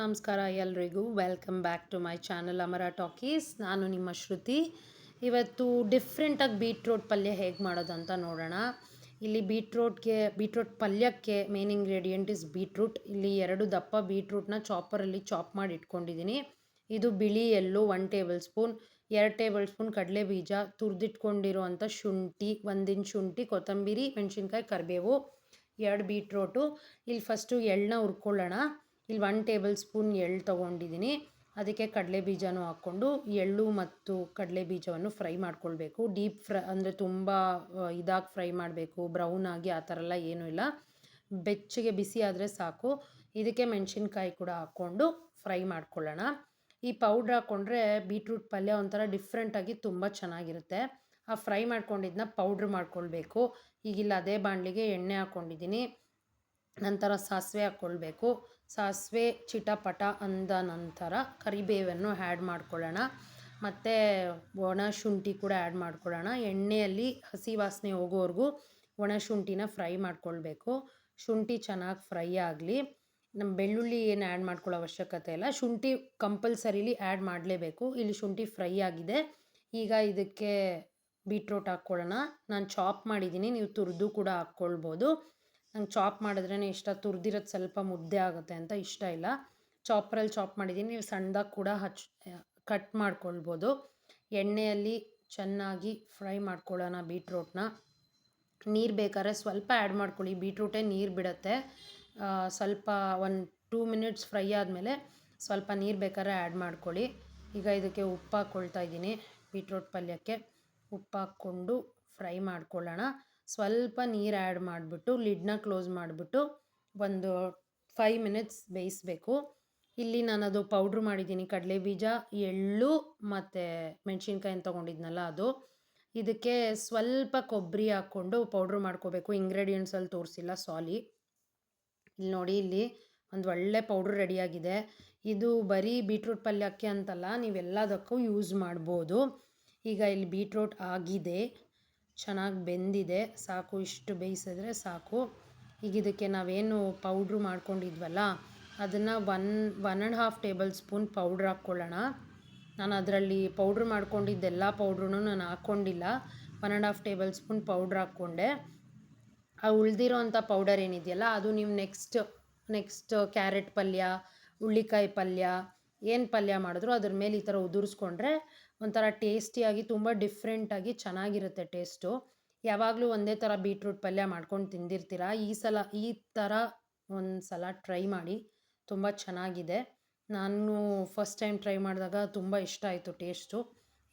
ನಮಸ್ಕಾರ ಎಲ್ರಿಗೂ. Welcome back to my channel Amara talkies ನಾನು ನಿಮ್ಮ ಶ್ರುತಿ. ಇವತ್ತು ಡಿಫ್ರೆಂಟಾಗಿ ಬೀಟ್ರೋಟ್ ಪಲ್ಯ ಹೇಗೆ ಮಾಡೋದು ಅಂತ ನೋಡೋಣ. ಇಲ್ಲಿ ಬೀಟ್ರೋಟ್ಗೆ ಬೀಟ್ರೋಟ್ ಪಲ್ಯಕ್ಕೆ ಮೇನ್ ಇಂಗ್ರೀಡಿಯೆಂಟ್ ಇಸ್ ಬೀಟ್ರೂಟ್ ಇಲ್ಲಿ ಎರಡು ದಪ್ಪ ಬೀಟ್ರೂಟ್ನ ಚಾಪರಲ್ಲಿ ಚಾಪ್ ಮಾಡಿ ಇಟ್ಕೊಂಡಿದ್ದೀನಿ. ಇದು ಬಿಳಿ ಎಲ್ಲು ಒನ್ ಟೇಬಲ್ ಸ್ಪೂನ್ ಎರಡು ಟೇಬಲ್ ಸ್ಪೂನ್ ಕಡಲೆ ಬೀಜ ತುರಿದಿಟ್ಕೊಂಡಿರುವಂಥ ಶುಂಠಿ, ಒಂದಿನ ಶುಂಠಿ, ಕೊತ್ತಂಬರಿ, ಮೆಣಸಿನ್ಕಾಯಿ, ಕರಿಬೇವು, ಎರಡು ಬೀಟ್ರೋಟು ಇಲ್ಲಿ ಫಸ್ಟು ಎಳ್ಳನ್ನ ಹುರ್ಕೊಳ್ಳೋಣ. ಇಲ್ಲಿ ಒನ್ ಟೇಬಲ್ ಸ್ಪೂನ್ ಎಳ್ಳು ತೊಗೊಂಡಿದ್ದೀನಿ. ಅದಕ್ಕೆ ಕಡಲೆ ಬೀಜನೂ ಹಾಕ್ಕೊಂಡು ಎಳ್ಳು ಮತ್ತು ಕಡಲೆ ಬೀಜವನ್ನು ಫ್ರೈ ಮಾಡ್ಕೊಳ್ಬೇಕು. ಡೀಪ್ ಫ್ರೈ ಅಂದರೆ ತುಂಬ ಇದಾಗಿ ಫ್ರೈ ಮಾಡಬೇಕು. ಬ್ರೌನ್ ಆಗಿ ಆ ಥರ ಎಲ್ಲ ಏನೂ ಇಲ್ಲ. ಬೆಚ್ಚಗೆ ಬಿಸಿ ಆದರೆ ಸಾಕು. ಇದಕ್ಕೆ ಮೆಣಸಿನ್ಕಾಯಿ ಕೂಡ ಹಾಕ್ಕೊಂಡು ಫ್ರೈ ಮಾಡ್ಕೊಳ್ಳೋಣ. ಈ ಪೌಡ್ರ್ ಹಾಕ್ಕೊಂಡ್ರೆ ಬೀಟ್ರೂಟ್ ಪಲ್ಯ ಒಂಥರ ಡಿಫ್ರೆಂಟಾಗಿ ತುಂಬ ಚೆನ್ನಾಗಿರುತ್ತೆ. ಆ ಫ್ರೈ ಮಾಡ್ಕೊಂಡಿದ್ದನ್ನ ಪೌಡ್ರ್ ಮಾಡ್ಕೊಳ್ಬೇಕು. ಈಗಿಲ್ಲ ಅದೇ ಬಾಣಲಿಗೆ ಎಣ್ಣೆ ಹಾಕ್ಕೊಂಡಿದ್ದೀನಿ ನಂತರ ಸಾಸಿವೆ ಹಾಕ್ಕೊಳ್ಬೇಕು. ಸಾಸಿವೆ ಚಿಟಪಟ ಅಂದ ನಂತರ ಕರಿಬೇವನ್ನು ಆ್ಯಡ್ ಮಾಡ್ಕೊಳ್ಳೋಣ. ಮತ್ತು ಒಣ ಶುಂಠಿ ಕೂಡ ಆ್ಯಡ್ ಮಾಡ್ಕೊಳ್ಳೋಣ. ಎಣ್ಣೆಯಲ್ಲಿ ಹಸಿ ವಾಸನೆ ಹೋಗೋವರೆಗೂ ಒಣ ಶುಂಠಿನ ಫ್ರೈ ಮಾಡ್ಕೊಳ್ಬೇಕು. ಶುಂಠಿ ಚೆನ್ನಾಗಿ ಫ್ರೈ ಆಗಲಿ. ನಮ್ಮ ಬೆಳ್ಳುಳ್ಳಿ ಏನು ಆ್ಯಡ್ ಮಾಡ್ಕೊಳ್ಳೋ ಅವಶ್ಯಕತೆ ಇಲ್ಲ. ಶುಂಠಿ ಕಂಪಲ್ಸರಿಲಿ ಆ್ಯಡ್ ಮಾಡಲೇಬೇಕು. ಇಲ್ಲಿ ಶುಂಠಿ ಫ್ರೈ ಆಗಿದೆ. ಈಗ ಇದಕ್ಕೆ ಬೀಟ್ರೋಟ್ ಹಾಕ್ಕೊಳ್ಳೋಣ. ನಾನು ಚಾಪ್ ಮಾಡಿದ್ದೀನಿ ನೀವು ತುರಿದು ಕೂಡ ಹಾಕ್ಕೊಳ್ಬೋದು. ನಂಗೆ ಚಾಪ್ ಮಾಡಿದ್ರೇ ಇಷ್ಟ, ತುರಿದಿರೋದು ಸ್ವಲ್ಪ ಮುದ್ದೆ ಆಗುತ್ತೆ ಅಂತ ಇಷ್ಟ ಇಲ್ಲ. ಚಾಪ್ರಲ್ಲಿ ಚಾಪ್ ಮಾಡಿದ್ದೀನಿ, ನೀವು ಸಣ್ಣದಾಗಿ ಕೂಡ ಹಚ್, ಕಟ್ ಮಾಡ್ಕೊಳ್ಬೋದು. ಎಣ್ಣೆಯಲ್ಲಿ ಚೆನ್ನಾಗಿ ಫ್ರೈ ಮಾಡ್ಕೊಳ್ಳೋಣ ಬೀಟ್ರೂಟ್ನ. ನೀರು ಬೇಕಾದ್ರೆ ಸ್ವಲ್ಪ ಆ್ಯಡ್ ಮಾಡ್ಕೊಳ್ಳಿ, ಬೀಟ್ರೂಟೇ ನೀರು ಬಿಡುತ್ತೆ. ಸ್ವಲ್ಪ ಒಂದು ಟೂ ಮಿನಿಟ್ಸ್ ಫ್ರೈ ಆದಮೇಲೆ ಸ್ವಲ್ಪ ನೀರು ಬೇಕಾದ್ರೆ ಆ್ಯಡ್ ಮಾಡ್ಕೊಳ್ಳಿ. ಈಗ ಇದಕ್ಕೆ ಉಪ್ಪು ಹಾಕ್ಕೊಳ್ತಾ ಇದ್ದೀನಿ ಬೀಟ್ರೂಟ್ ಪಲ್ಯಕ್ಕೆ. ಉಪ್ಪು ಹಾಕ್ಕೊಂಡು ಫ್ರೈ ಮಾಡ್ಕೊಳ್ಳೋಣ. ಸ್ವಲ್ಪ ನೀರು ಆ್ಯಡ್ ಮಾಡಿಬಿಟ್ಟು ಲಿಡ್ನ ಕ್ಲೋಸ್ ಮಾಡಿಬಿಟ್ಟು ಒಂದು ಫೈವ್ ಮಿನಿಟ್ಸ್ ಬೇಯಿಸಬೇಕು. ಇಲ್ಲಿ ನಾನು ಅದು ಪೌಡ್ರ್ ಮಾಡಿದ್ದೀನಿ ಕಡಲೆ ಬೀಜ ಎಳ್ಳು ಮತ್ತು ಮೆಣಸಿನ್ಕಾಯಿನ ತೊಗೊಂಡಿದ್ನಲ್ಲ ಅದು. ಇದಕ್ಕೆ ಸ್ವಲ್ಪ ಕೊಬ್ಬರಿ ಹಾಕ್ಕೊಂಡು ಪೌಡ್ರ್ ಮಾಡ್ಕೋಬೇಕು. ಇಂಗ್ರೀಡಿಯೆಂಟ್ಸಲ್ಲಿ ತೋರಿಸಿಲ್ಲ ಸಾಲಿ ಇಲ್ಲಿ ನೋಡಿ, ಇಲ್ಲಿ ಒಂದು ಒಳ್ಳೆ ಪೌಡ್ರ್ ರೆಡಿಯಾಗಿದೆ ಇದು ಬರೀ ಬೀಟ್ರೂಟ್ ಪಲ್ಯಕ್ಕೆ ಅಂತಲ್ಲ, ನೀವೆಲ್ಲದಕ್ಕೂ ಯೂಸ್ ಮಾಡ್ಬೋದು. ಈಗ ಇಲ್ಲಿ ಬೀಟ್ರೂಟ್ ಆಗಿದೆ. ಚೆನ್ನಾಗಿ ಬೆಂದಿದೆ. ಸಾಕು, ಇಷ್ಟು ಬೇಯಿಸಿದ್ರೆ ಸಾಕು. ಈಗ ಇದಕ್ಕೆ ನಾವೇನು ಪೌಡ್ರು ಮಾಡ್ಕೊಂಡಿದ್ವಲ್ಲ, ಅದನ್ನು one one and half tablespoon powder ಹಾಕ್ಕೊಳ್ಳೋಣ. ನಾನು ಅದರಲ್ಲಿ ಪೌಡ್ರ್ ಮಾಡ್ಕೊಂಡಿದ್ದೆಲ್ಲ ಪೌಡ್ರೂ ನಾನು ಹಾಕ್ಕೊಂಡಿಲ್ಲ. One and half tablespoon powder ಹಾಕ್ಕೊಂಡೆ. ಆ ಉಳಿದಿರೋ ಅಂಥ ಪೌಡರ್ ಏನಿದೆಯಲ್ಲ, ಅದು ನೀವು ನೆಕ್ಸ್ಟ್ ನೆಕ್ಸ್ಟ್ ಕ್ಯಾರೆಟ್ ಪಲ್ಯ ಹುಳ್ಳಿಕಾಯಿ ಪಲ್ಯ, ಏನು ಪಲ್ಯ ಮಾಡಿದ್ರು ಅದ್ರ ಮೇಲೆ ಈ ಥರ ಉದುರಿಸ್ಕೊಂಡ್ರೆ ಒಂಥರ ಟೇಸ್ಟಿಯಾಗಿ ತುಂಬ ಡಿಫ್ರೆಂಟಾಗಿ ಚೆನ್ನಾಗಿರುತ್ತೆ ಟೇಸ್ಟು. ಯಾವಾಗಲೂ ಒಂದೇ ಥರ ಬೀಟ್ರೂಟ್ ಪಲ್ಯ ಮಾಡ್ಕೊಂಡು ತಿಂದಿರ್ತೀರ? ಈ ಸಲ, ಈ ಥರ ಒಂದು ಸಲ ಟ್ರೈ ಮಾಡಿ, ತುಂಬ ಚೆನ್ನಾಗಿದೆ. ನಾನು ಫಸ್ಟ್ ಟೈಮ್ ಟ್ರೈ ಮಾಡಿದಾಗ ತುಂಬ ಇಷ್ಟ ಆಯಿತು ಟೇಸ್ಟು.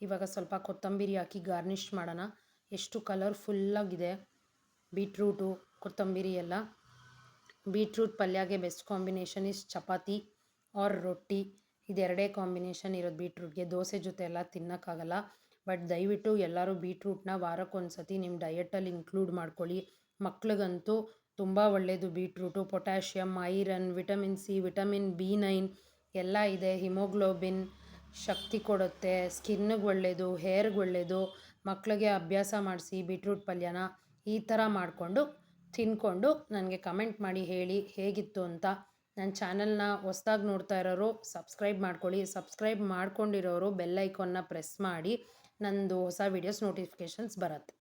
ಇವಾಗ ಸ್ವಲ್ಪ ಕೊತ್ತಂಬರಿ ಹಾಕಿ ಗಾರ್ನಿಷ್ ಮಾಡೋಣ. ಎಷ್ಟು ಕಲರ್ಫುಲ್ಲಾಗಿದೆ ಬೀಟ್ರೂಟು, ಕೊತ್ತಂಬರಿ ಎಲ್ಲ. Beetroot ಪಲ್ಯಗೆ best combination is chapati or roti. ಇದೆರಡೇ combination ಇರೋದು ಬೀಟ್ರೂಟ್ಗೆ. ದೋಸೆ ಜೊತೆ ಎಲ್ಲ ತಿನ್ನೋಕ್ಕಾಗಲ್ಲ. ಬಟ್ ದಯವಿಟ್ಟು ಎಲ್ಲರೂ ಬೀಟ್ರೂಟ್ನ ವಾರಕ್ಕೊಂದು ಸತಿ ನಿಮ್ಮ ಡಯಟಲ್ಲಿ ಇನ್ಕ್ಲೂಡ್ ಮಾಡ್ಕೊಳ್ಳಿ. ಮಕ್ಳಿಗಂತೂ ತುಂಬ ಒಳ್ಳೆಯದು beetroot. Potassium iron, vitamin C, vitamin B nine ಎಲ್ಲ ಇದೆ. ಹಿಮೋಗ್ಲೋಬಿನ್ ಶಕ್ತಿ ಕೊಡುತ್ತೆ. ಸ್ಕಿನ್ನಿಗೆ ಒಳ್ಳೆಯದು ಹೇರ್ಗೆ ಒಳ್ಳೆಯದು ಮಕ್ಕಳಿಗೆ ಅಭ್ಯಾಸ ಮಾಡಿಸಿ ಬೀಟ್ರೂಟ್ ಪಲ್ಯನ ಈ ಥರ ಮಾಡಿಕೊಂಡು ತಿನ್ಕೊಂಡು ನನಗೆ ಕಮೆಂಟ್ ಮಾಡಿ ಹೇಳಿ ಹೇಗಿತ್ತು ಅಂತ. ನನ್ನ ಚಾನಲ್ನ ಹೊಸ್ದಾಗಿ ನೋಡ್ತಾ ಇರೋರು ಸಬ್ಸ್ಕ್ರೈಬ್ ಮಾಡ್ಕೊಳ್ಳಿ. ಸಬ್ಸ್ಕ್ರೈಬ್ ಮಾಡ್ಕೊಂಡಿರೋರು ಬೆಲ್ ಐಕಾನ್ನ ಪ್ರೆಸ್ ಮಾಡಿ. ನಂದು ಹೊಸ ವೀಡಿಯೋಸ್ ನೋಟಿಫಿಕೇಷನ್ಸ್ ಬರುತ್ತೆ.